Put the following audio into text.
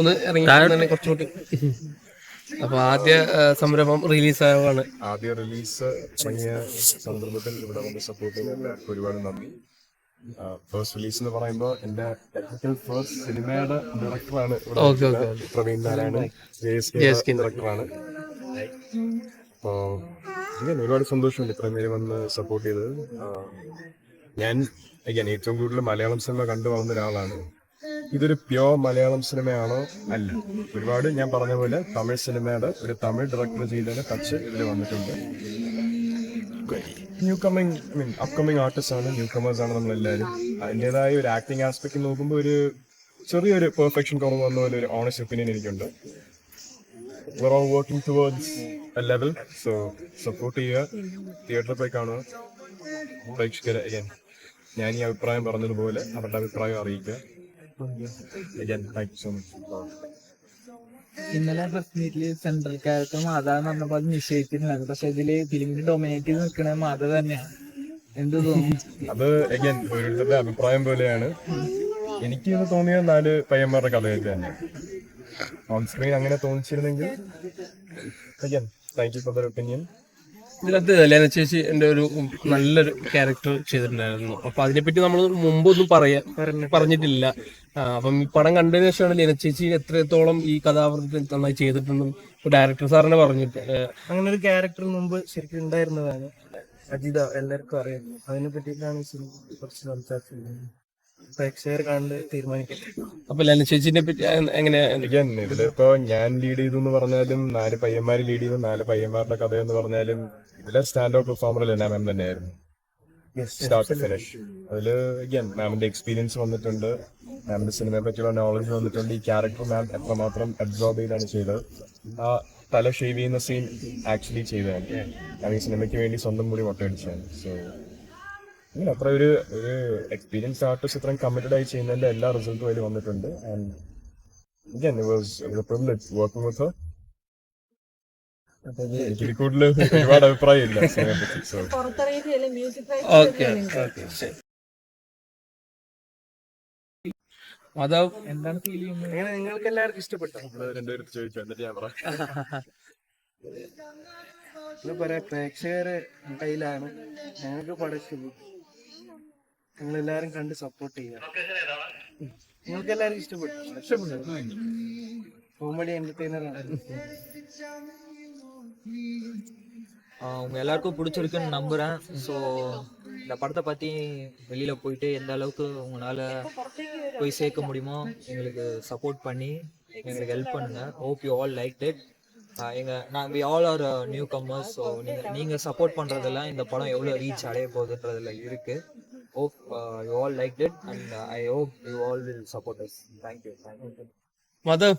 ഒന്ന് ഇറങ്ങി കുറച്ചുകൂടി. അപ്പൊ ആദ്യ സംരംഭം റിലീസ് ആയതാണ് ആദ്യ റിലീസ് തുടങ്ങിയ സന്ദർഭത്തിൽ ഇവിടെ വന്ന് സപ്പോർട്ട് ചെയ്തതിന് ഒരുപാട് നന്ദി. ഫസ്റ്റ് റിലീസ് എന്ന് പറയുമ്പോൾ എന്റെ ടെക്നിക്കൽ ഫസ്റ്റ് സിനിമയുടെ ഡയറക്ടറാണ്. പ്രവീൺ നാരായണൻ ഡയറക്ടറാണ് അപ്പോ ഒരുപാട് സന്തോഷമുണ്ട് ഇത്രയും പേര് വന്ന് സപ്പോർട്ട് ചെയ്തത്. ഞാൻ ഏറ്റവും കൂടുതൽ മലയാളം സിനിമ കണ്ടു വളർന്ന ഒരാളാണ്. ഇതൊരു പ്യോർ മലയാളം സിനിമയാണോ അല്ല. ഒരുപാട് ഞാൻ പറഞ്ഞ പോലെ തമിഴ് സിനിമയുടെ ഒരു തമിഴ് ഡയറക്ടർ ചെയ്തതിന്റെ ടച്ച് ഇതിൽ വന്നിട്ടുണ്ട്. New coming I mean upcoming artist ആണ് ന്യൂ കമേഴ്സ് ആണ് നമ്മളെല്ലാവരും അതിന്റെതായ ഒരു ആക്ടിങ് ആസ്പെക്ട് നോക്കുമ്പോൾ ഒരു ചെറിയൊരു പെർഫെക്ഷൻ കുറവ് വന്ന പോലെ ഒരു ഓണസ്റ്റ് ഒപ്പീനിയൻ എനിക്കുണ്ട്. We're all working towards a level so support ചെയ്യുക. തിയേറ്ററിൽ പോയി കാണുക. പ്രേക്ഷകരെ ഞാൻ ഈ അഭിപ്രായം പറഞ്ഞതുപോലെ അവരുടെ അഭിപ്രായം അറിയിക്കുക. ഇന്നലെ പ്രസ് മീറ്റിൽ സെൻട്രൽ ക്യാരക്ടർ മാതാന്ന് പറഞ്ഞപ്പോ അത് നിശ്ചയിച്ചിട്ടുണ്ടായിരുന്നു പക്ഷെ ഇതിൽ ഫിലിമിന് ഡൊമിനേറ്റ് ചെയ്ത് നിൽക്കണ മാത തന്നെയാണ് എന്ത് തോന്നുന്നു? അത് ഓരോരുത്തരുടെ അഭിപ്രായം പോലെയാണ്. എനിക്ക് ഇത് തോന്നിയ നാല് പയ്യന്മാരുടെ കഥയൊക്കെ തന്നെ ഓൺ സ്ക്രീൻ അങ്ങനെ തോന്നിച്ചിരുന്നെങ്കിൽ thank you for their opinion ഇതിനകത്ത് ലേന ചേച്ചി എന്റെ ഒരു നല്ലൊരു ക്യാരക്ടർ ചെയ്തിട്ടുണ്ടായിരുന്നു. അപ്പൊ അതിനെപ്പറ്റി നമ്മൾ മുമ്പൊന്നും പറയാ പറഞ്ഞിട്ടില്ല. അപ്പം ഈ പടം കണ്ടതിന് ശേഷമാണ് ലേന ചേച്ചി എത്രത്തോളം ഈ കഥാപാത്രത്തിൽ നന്നായി ചെയ്തിട്ടുണ്ടെന്നും ഡയറക്ടർ സാറിനെ പറഞ്ഞിട്ട്. അങ്ങനെ ഒരു ക്യാരക്ടർ മുമ്പ് ശരിക്കും ഉണ്ടായിരുന്നതാണ് അജിത എല്ലാവർക്കും അറിയാം. അതിനെ പറ്റിയിട്ടാണ് കുറച്ച് സംസാരിച്ചത്. പ്രേക്ഷകർ കണ്ട് തീരുമാനിക്കട്ടെ അപ്പൊ ലേന ചേച്ചിനെ പറ്റി എങ്ങനെയാ? again ഇതിലിപ്പോ ഞാൻ ലീഡ് ചെയ്തു എന്ന് പറഞ്ഞാലും നാല് പയ്യന്മാര് ലീഡ് ചെയ്തു നാല് പയ്യന്മാരുടെ കഥ എന്ന് പറഞ്ഞാലും ഇതിലെ സ്റ്റാൻഡ് ഔട്ട് പെർഫോമർ എല്ലാം മാം തന്നെയായിരുന്നു. സ്റ്റാർട്ട് ഫിനിഷ് അതിൽ again മാമിന്റെ എക്സ്പീരിയൻസ് വന്നിട്ടുണ്ട്. മാമിന്റെ സിനിമയെ പറ്റിയുള്ള നോളജ് വന്നിട്ടുണ്ട്. ഈ ക്യാരക്ടർ മാം എത്രമാത്രം അബ്സോർബ് ചെയ്താണ് ചെയ്തത്. ആ തല ഷേവ് ചെയ്യുന്ന സീൻ ആക്ച്വലി ചെയ്തതാണ്. ഞാൻ ഈ സിനിമയ്ക്ക് വേണ്ടി സ്വന്തം കൂടി മുട്ടയടിച്ചതാണ്. സോ ഇങ്ങനെ അത്ര ഒരു ഒരു എക്സ്പീരിയൻസ് ആർട്ടിസ്റ്റ് ഇത്രയും കമ്മിറ്റഡ് ആയി ചെയ്യുന്നതിന്റെ എല്ലാ റിസൾട്ടും അതിൽ വന്നിട്ടുണ്ട്. And again it was a privilege working with her. എനിക്ക് കൂടുതൽ ഒരുപാട് അഭിപ്രായം ഇല്ല സിനിമയെ പറ്റി സോ പുറത്തിറങ്ങിയിട്ടില്ല മ്യൂസിക് ഓക്കെ ഓക്കെ മാധവ് എന്താണ് ഫീൽ ചെയ്യുന്നത്? അങ്ങനെ നിങ്ങൾക്ക് എല്ലാവർക്കും ഇഷ്ടപ്പെട്ടോ രണ്ടുപേരും ചോദിച്ചു എന്നിട്ട് ഞാൻ പറയാം. ഇത് പറയാ പ്രേക്ഷകരെ കയ്യിലാണ്. ഞങ്ങൾക്ക് ഇഷ്ടപ്പെട്ടു. നിങ്ങൾ എല്ലാരും കണ്ട് സപ്പോർട്ട് ചെയ്യുക നിങ്ങൾക്ക് എല്ലാവർക്കും ഇഷ്ടപ്പെട്ടു ഇഷ്ടപ്പെട്ടു കോമഡി എന്റർടൈനർ ആണ് ஆஹ் உங்க எல்லாருக்கும் பிடிச்சிருக்குன்னு நம்புறேன் ஸோ இந்த படத்தை பத்தி வெளியில போயிட்டு எந்த அளவுக்கு உங்களால போய் சேர்க்க முடியுமோ எங்களுக்கு சப்போர்ட் பண்ணி எங்களுக்கு ஹெல்ப் பண்ணுங்க hope you all like it எங்க நான் we all are newcomers so நீங்க நீங்க சப்போர்ட் பண்றதெல்லாம் இந்த படம் எவ்வளவு ரீச் அடைய போகுதுன்றதுல hope uh, you all liked it and uh, I hope you all will support us. Thank you. Thank you. Madhav,